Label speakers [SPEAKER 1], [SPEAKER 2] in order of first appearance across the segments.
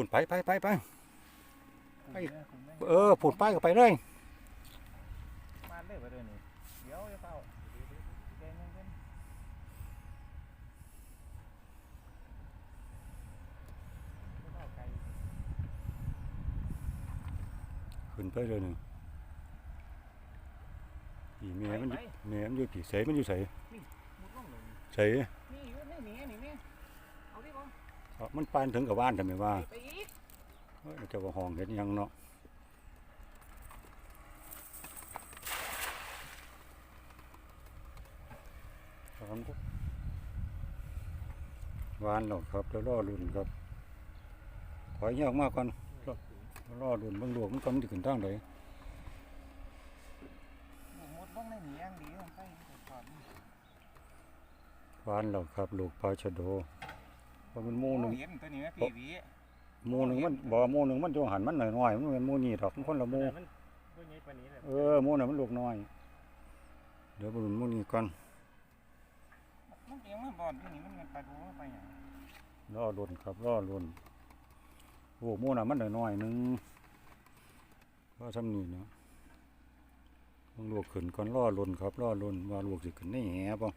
[SPEAKER 1] พูนไปไปไปไป
[SPEAKER 2] ไป
[SPEAKER 1] เออพูนไปก็ไปเลย
[SPEAKER 2] มาเลยไปเลยนี่เดี๋ยวจะเฝ้าเดี๋ยวเดี๋ยวเดี๋ยวเดี๋ยวเฝ้าไกล
[SPEAKER 1] ขึ้นไปเลยหนึ่งอีเมียมันอยู่
[SPEAKER 2] ไป
[SPEAKER 1] เมียมันอยู่ผีเสยมันอยู่ใส
[SPEAKER 2] มุดลงเลย
[SPEAKER 1] ใส
[SPEAKER 2] นี่อยู่นี่นี่นี่นี่เอาดิบ่
[SPEAKER 1] มันปานถึงกับบ้านทำไมว่าเฮ้าห้องเห็นยังเนาะสองกุวานหรอกครับแล้วรอรุ่นครับขอยยากมากก่อนรอรุ่นบางหลวงมันก็มันขึ้นทางไหน
[SPEAKER 2] มุดลงในนี่ยังดีลงไปก่อน
[SPEAKER 1] วานหรอกครับลูกปลาชะโด เพราะมันหมูหนึ่ง
[SPEAKER 2] เห็นตัวนี้ไหมพี่หวี
[SPEAKER 1] หมูหนึ่งมันบ่หมูหนึ่งมันจะหันมันหน่อยๆมันเป็นหมูนี่ดอกมันคนละหมู
[SPEAKER 2] มันตัวนี้ปานนี้เลย
[SPEAKER 1] เออหมูน่ะมันลูกน้อย เดี๋ยวไปดูหมูนี่ก่อน
[SPEAKER 2] มันเองมันบอลที่นี่มันมันไปดูมันไปอย่าง
[SPEAKER 1] รอรุ่นครับรอรุ่นโอ้หมูน่ะมันหน่อยๆหนึงว่าซ้ำนี่เนาะต้องลวกขึ้นก่อนรอรุ่นครับรอรุ่นว่าลวกสิขึ้นในแหบ่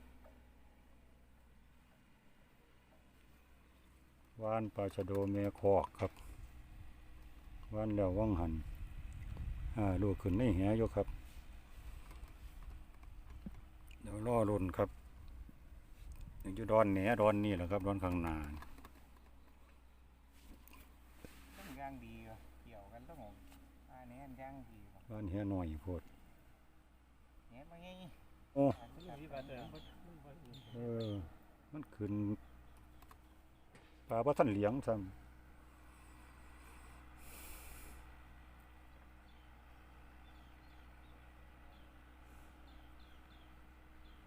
[SPEAKER 1] วานปลาชะโดแม่คอกครับวานแล้ววังหันอ่าลวกขึ้นในแหอยู่ครับ เดี๋ยวรอรุ่นครับยังอยู่ดอนแหนดอนนี่แหละครับดอนข้างหน้า
[SPEAKER 2] ต้องย่างดีว่ะเกี่ยวกันต้องอันนี้อันย่างดีว่ะ
[SPEAKER 1] บ้านแหหน่อยโพด
[SPEAKER 2] เนี่ยมันไง
[SPEAKER 1] โอ้
[SPEAKER 2] มันมีปลาเสือ
[SPEAKER 1] เออมันขึ้นปลาพระท่านเหลียงซ้ำ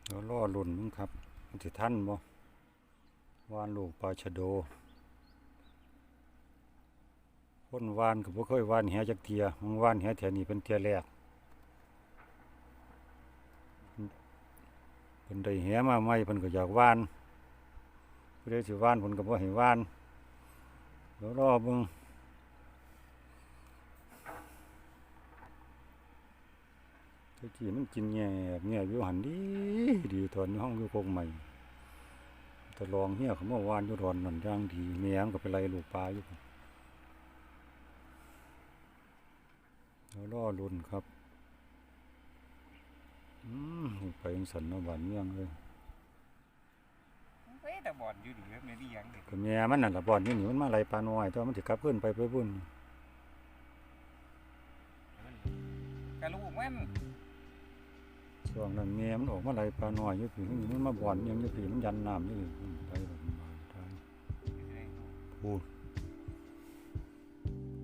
[SPEAKER 1] เดี๋ยวล่อหลุนมึงครับมันสิท่านบ่วานลูกปลาชะโดคนวานก็บ่เคยวานแหจักเทียมันวานแหแถวนี้เป็นเทียแรกเพิ่นได้แหมาใหม่เพิ่นก็อยากวาน เพิ่นได้สิวานเพิ่นก็บ่ให้วานเดี๋ยวรอเบิ่งตะกี้มันกินแง่แง่อยู่หันดีดีตอนห้องอยู่คกใหม่แต่ลองเฮียเขาเมื่อวานอยู่ดอนนั่นย่างดีแม่มนก็ไปไล่ลูกปลาอยู่พุ่นเดี๋ยวรอลุ้นครับ อืมไปยังสันนาะบ้านเมืองเลย
[SPEAKER 2] ฮ้ยแต่บอลอยู่ดีแบบนี้ดีอย่างเด็ก
[SPEAKER 1] ก็แม่มันนั่นล่ะบ่อนนี่นี่มันมาไล่ปลาน้อยแต่ว่ามันสิกลับขึ้นไปไปบุ่น
[SPEAKER 2] กระลูกมัน
[SPEAKER 1] ช่วงนั้นแม่มันออกมาไล่ปลาน้อยอยู่พี่มันมาบ่อนยังอยู่พี่มันยันน้ำอยู่พี่ไปแบบบ้านทางพูด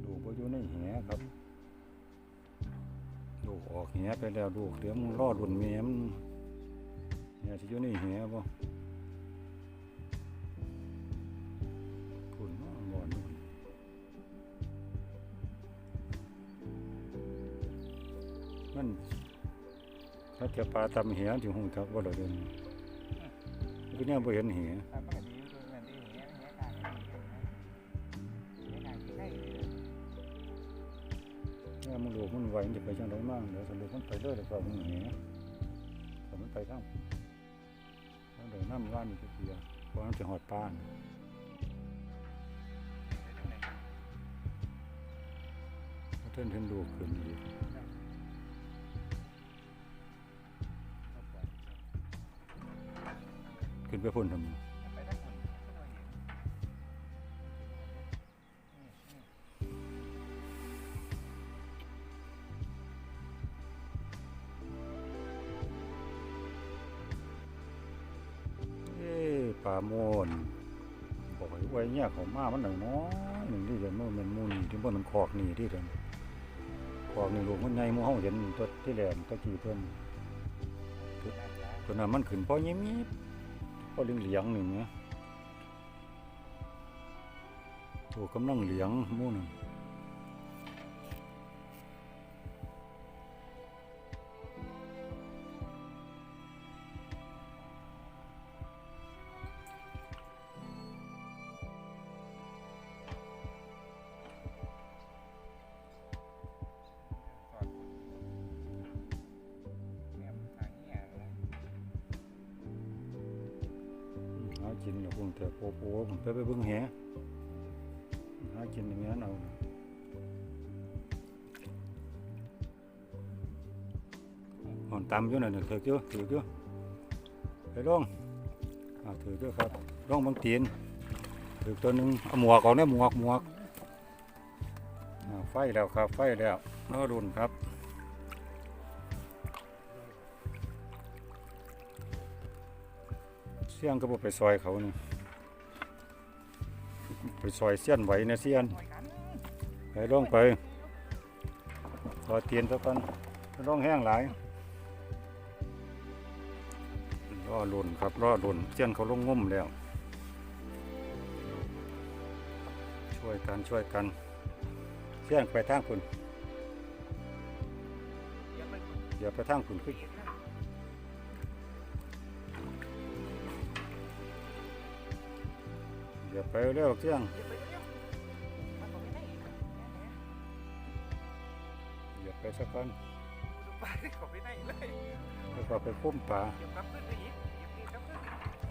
[SPEAKER 1] ลูกบ่อยู่ในแหครับลูกออกแหไปแล้วลูกเดี๋ยวมันรอรุ่นแม่มันแหสิอยู่ในแหบ่ ถ้าจะปลาตำเหียที่หูจักว่าเราเดินก็เนี่ยบ่เห็นเหีย
[SPEAKER 2] เนี่ยมันได้เลย
[SPEAKER 1] ถ้ามันลูกมันไหวมันจะไปจังไดมั่งเดี๋ยวสรุปมันไปเรื่อยแล้วก็มันเหียแต่มันไปทางทางเดินน้ำว่านนี่ก็เสียเพราะมันจะหอดปลานเท่านเห็นลูขึ้นอีก ไปพ่นทำไม
[SPEAKER 2] ปทั้งคนก็เอ้
[SPEAKER 1] ปลาโมนบอกให้ไว้เนี่ยเขามามันหน่อยน้อยหนึ่งที่เดินมันเป็นมูนที่มันมันคอกนี่ที่เดินคอกนี่ลูกมันใหญ่มูเฮาเห็นตัวที่แหลมตะกี้เพิ่น
[SPEAKER 2] นั่นละ
[SPEAKER 1] ตัวนั้นมันขึ้นพอยิ้มยิบ ก็เหลียงเหลียงๆนี่เนี่ยตัวกำลังเหลียงมูนี่ กินแล้วคงแต่โปโปผมไปไปเบิ่งแหหากินอย่างนั้นเอาหอนตำอยู่นั่นน่ะถือกอยู่ถือกอยู่ไปลอ่าถือกอยู่ครับลงบางตีนถือตัวหนึ่งเอาหมวกออกเนี่ยหมวกหมวกไฟแล้วครับไฟแล้วรอรุนครับ สียงก็บ่ไปซอยเขานี่ไปซอยเสี้ยนไหวนะเสี้ยน
[SPEAKER 2] หน่อ
[SPEAKER 1] งไปรอเตียนซะก่อนร้องแห้งหลายรอหล่นครับรอหล่นเสี้ยนเขาลงงุ่มแล้ว ช่วยกันช่วยกันเสี้ยนไปทางคุณอย่าไปทางคุณขึ้น
[SPEAKER 2] เก็บนะ
[SPEAKER 1] อย่าไปเร็วเสี้ยน
[SPEAKER 2] เดี๋ยวไปเดี๋ยวมักไม่ให้อีกนะแหม
[SPEAKER 1] อย่าไปสักก่อน
[SPEAKER 2] ดูปลาที่เขาไม่ได้เลย
[SPEAKER 1] แล้วก็ไปคุ้มป่า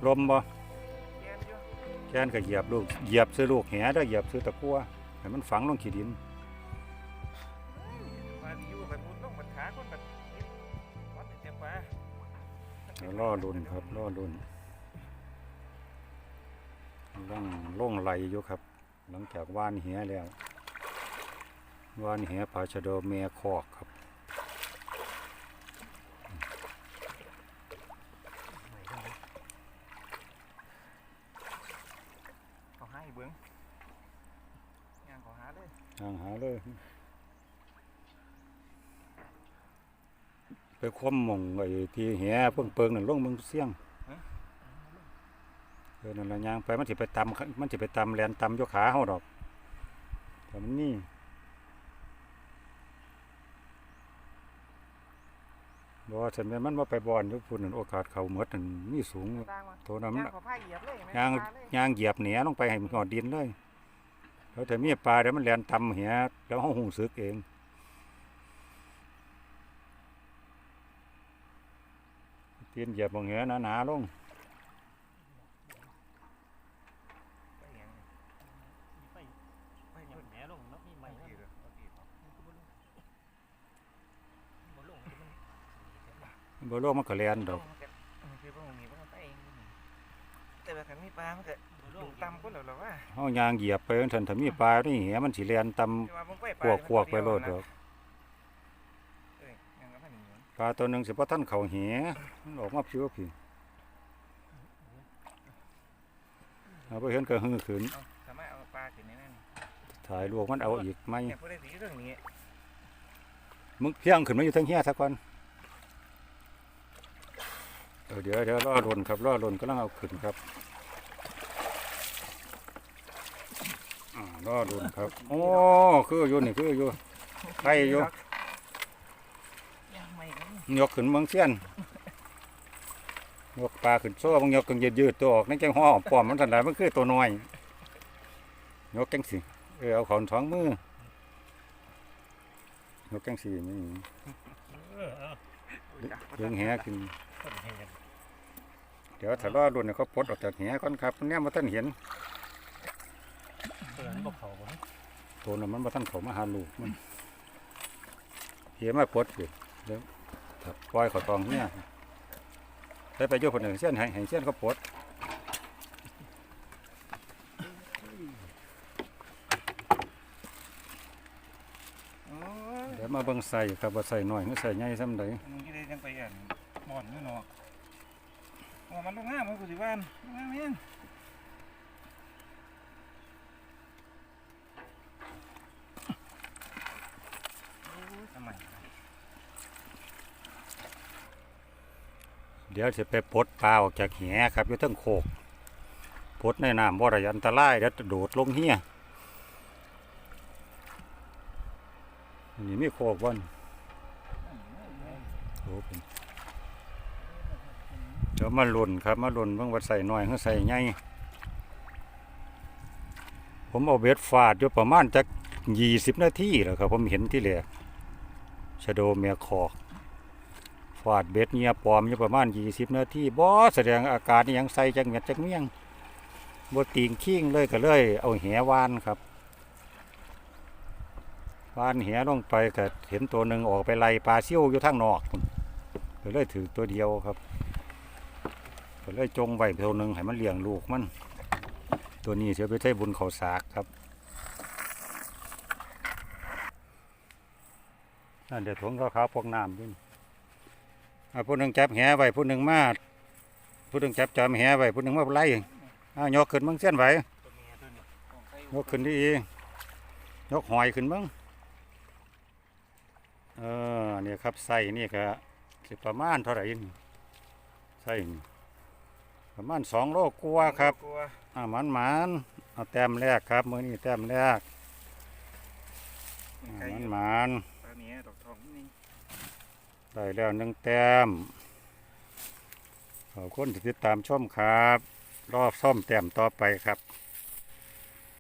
[SPEAKER 2] ล
[SPEAKER 1] มบ่
[SPEAKER 2] แกน
[SPEAKER 1] ก็เหยียบลูกเหยียบซื้อลูกแหได้เหยียบซื้อตะกั่วให้มันฝังลงขี้ดิน
[SPEAKER 2] ปลาที่อยู่ไปมุดลงบนคนแบบนี้วับลา
[SPEAKER 1] แล้วล่อลุน ล่อลุนล่องล่งไหลอยู่ครับ หลังจากว่านเหียแล้วว่านเหียปลาชะโดเมียคอกครับ
[SPEAKER 2] เขาให้เบิ้งย่างเขาหาเลย
[SPEAKER 1] ทางหาเลยไปคว่ำหมองไอ้ที่เหียเพิ่งเปิงนั่นลงเมึงเสียง เออนั่นละยางไปมันสิไปตำมันสิไปตำแลนตำอยกขาเฮาดอกแต่มันนี่บ่ว่าฉันแม่นมันว่าไปบอนอยู่พุ่นนั่นโอกาสเขาหมดนั่นมีสูง
[SPEAKER 2] ต่างมา
[SPEAKER 1] โตนั้นมัน
[SPEAKER 2] ย่างเขาพายเหยียบเลยแม่
[SPEAKER 1] ยาง
[SPEAKER 2] ปลาเลย
[SPEAKER 1] ยางเหยียบเหนียลงไปให้มันหอดดินเลยแล้วแต่มีปลาเดี๋ยวมันแลนตำเหียแล้วห้องหูซึกเองเตียนเหยียบบางเหียหนาๆลง
[SPEAKER 2] ไปอย่างนี้
[SPEAKER 3] ไป
[SPEAKER 2] ไป
[SPEAKER 3] ยั
[SPEAKER 2] เพิ่
[SPEAKER 3] ง
[SPEAKER 2] น
[SPEAKER 3] แหนลงเนาะมี
[SPEAKER 2] ไป
[SPEAKER 3] ไม้
[SPEAKER 2] ที่
[SPEAKER 3] เนาะ
[SPEAKER 2] เด้อเอาที่เขา
[SPEAKER 3] บ่ลงมัน
[SPEAKER 1] บ่โลกมันก็แลนดอก
[SPEAKER 2] มันก็เออคือพวกนี้พวกมันไปเองแต่ว่าคันมีปลามันก็
[SPEAKER 3] บ่ล
[SPEAKER 2] อยู่
[SPEAKER 3] ง
[SPEAKER 2] ต่ำก็แล้วล่ะว่า
[SPEAKER 1] เฮายางเหยียบไปจังซั่นถ้ามีปลานี่เหียมันสิแลนต
[SPEAKER 2] แต่ว่ามันไปำป
[SPEAKER 1] พ
[SPEAKER 2] ลาว
[SPEAKER 1] กพวกๆไปโลดดอก
[SPEAKER 2] เอ้ยยังก็พันนี้
[SPEAKER 1] ปลาตัวหนึงสิบ่ทันเข้าเหียมันออกมาผิวพี่เอาไปเห็นก็ฮือขึ้น
[SPEAKER 2] เอาสามารถเอาปลาขึ้นในนั้น
[SPEAKER 1] ถ่ายลวกมันเอาอีกไหม
[SPEAKER 2] เนี่ยผู้ใดสิเรื่องนี้
[SPEAKER 1] มึงเพียงขึ้นมาอยู่เทั้งเฮียซะก่อน เออเดี๋ยวเดี๋ยวล่อลนครับล่อลนกำลังเอาขึ้นครับอ่าล่อลนครับ โอ้คืออยู่นี่คืออยู่ใครอยู่
[SPEAKER 2] ยังไม่กัน
[SPEAKER 1] ยกขึ้นเมืองเสียนยกปลาขึ้นโซ่บางยกกันยืดยืดๆตัวออกในแกงห่อปลอมมันสันหลายมันคือตัวน้อยยกแกงสิเออเอาขอนท้องมือยกแกงสีนี่
[SPEAKER 3] เออเอา
[SPEAKER 1] เลี้ยงแหขึ้น
[SPEAKER 3] ต้นแห่ง
[SPEAKER 1] เดี๋ยวถ้าล่อรุ่นเนี่ยเขาปลดออกจากแหก่อนครับเนี่ยมาท่านเห็น
[SPEAKER 3] เปิดบ่เข้าบ่
[SPEAKER 1] ตัวนั้นมันมาท่านเขามาหาลูกมันเหี้ยมาปลดอยู่เดี๋ยวถ้าปล่อยเขาตองเนี่ยไปไปโยกคนหนึ่งเส้นให้ให้เส้นเขาปลด
[SPEAKER 2] โอ้ย
[SPEAKER 1] เดี๋ยวมาเบิ่งใส่ครับว่าใส่น้อยหรือใส่ใหญ่ซ้ำใด
[SPEAKER 2] มึงจะได้จังไปอะบ่อนนี่เนาะ ว่ามันลงงามมันกูสิบ้านลงงามแม่งโอ้ยทำไม
[SPEAKER 1] เดี๋ยวจะไปปลดปลาออกจากแหครับอยู่ทั้งโคกปลดในน้ำบ่ได้อันตรายเดี๋ยวโดดลงเฮียนี่มีโคกบ่นโอ้เป็น ดี๋ยวมาหล่นครับ มาหล่นเบิ่งว่าใส่หน้อยหรือใส่ใหญ่ผมเอาเบ็ดฟาดอยู่ประมาณจักยี่สิบนาทีแล้วครับ ผมเห็นที่แหลกชะโดเมียคอกฟาดเบ็ดเงียปลอมอยู่ประมาณยี่สิบนาทีบ่แสดงอาการยังใส่จักเม็ดจักเมี่ยงบ่ตีงขิ้งเลยก็เลย เอาแหวานครับวานแหลงไปก็เห็นตัวหนึ่งออกไปไล่ปลาซิ่วอยู่ทางนอกก็เลยถือตัวเดียวครับ ก็เลยจงไว้ตัวหนึ่งให้มันเลี้ยงลูกมัน ตัวนี้เสียไปใช้บุญเขาสากครับนั่นเดี๋ยวถุงขาวพวกน้ำด้วยผู้หนึ่งจับแหไว้ผู้หนึ่งมาผู้หนึ่งจับจอมแหไว้ผู้หนึ่งมาไล่อ้าวยกขึ้นบ้างเส้นไหว
[SPEAKER 3] ยตัวนี้
[SPEAKER 2] ของใคร
[SPEAKER 1] ยกขึ้นดียกหอยขึ้นบ้างเออเนี่ยครับใส่นี่ก็สิประมาณเท่าไหร่นี่ใส่นี่ ประมาณสองโลกว่าครับ
[SPEAKER 2] กลัว
[SPEAKER 1] อ่ามันมันๆเอาแต้มแรกครับมือนี้แต้มแรก
[SPEAKER 2] มี
[SPEAKER 1] อ่า
[SPEAKER 2] ใคร
[SPEAKER 1] มัน
[SPEAKER 2] อยู่
[SPEAKER 1] มัน
[SPEAKER 2] ปลาเนี้ยดอกทองนี่
[SPEAKER 1] ๆได้แล้วหนึ่งแต้มขอบคุณที่ติดตามชมครับ รอบซ่อมแต้มต่อไปครับ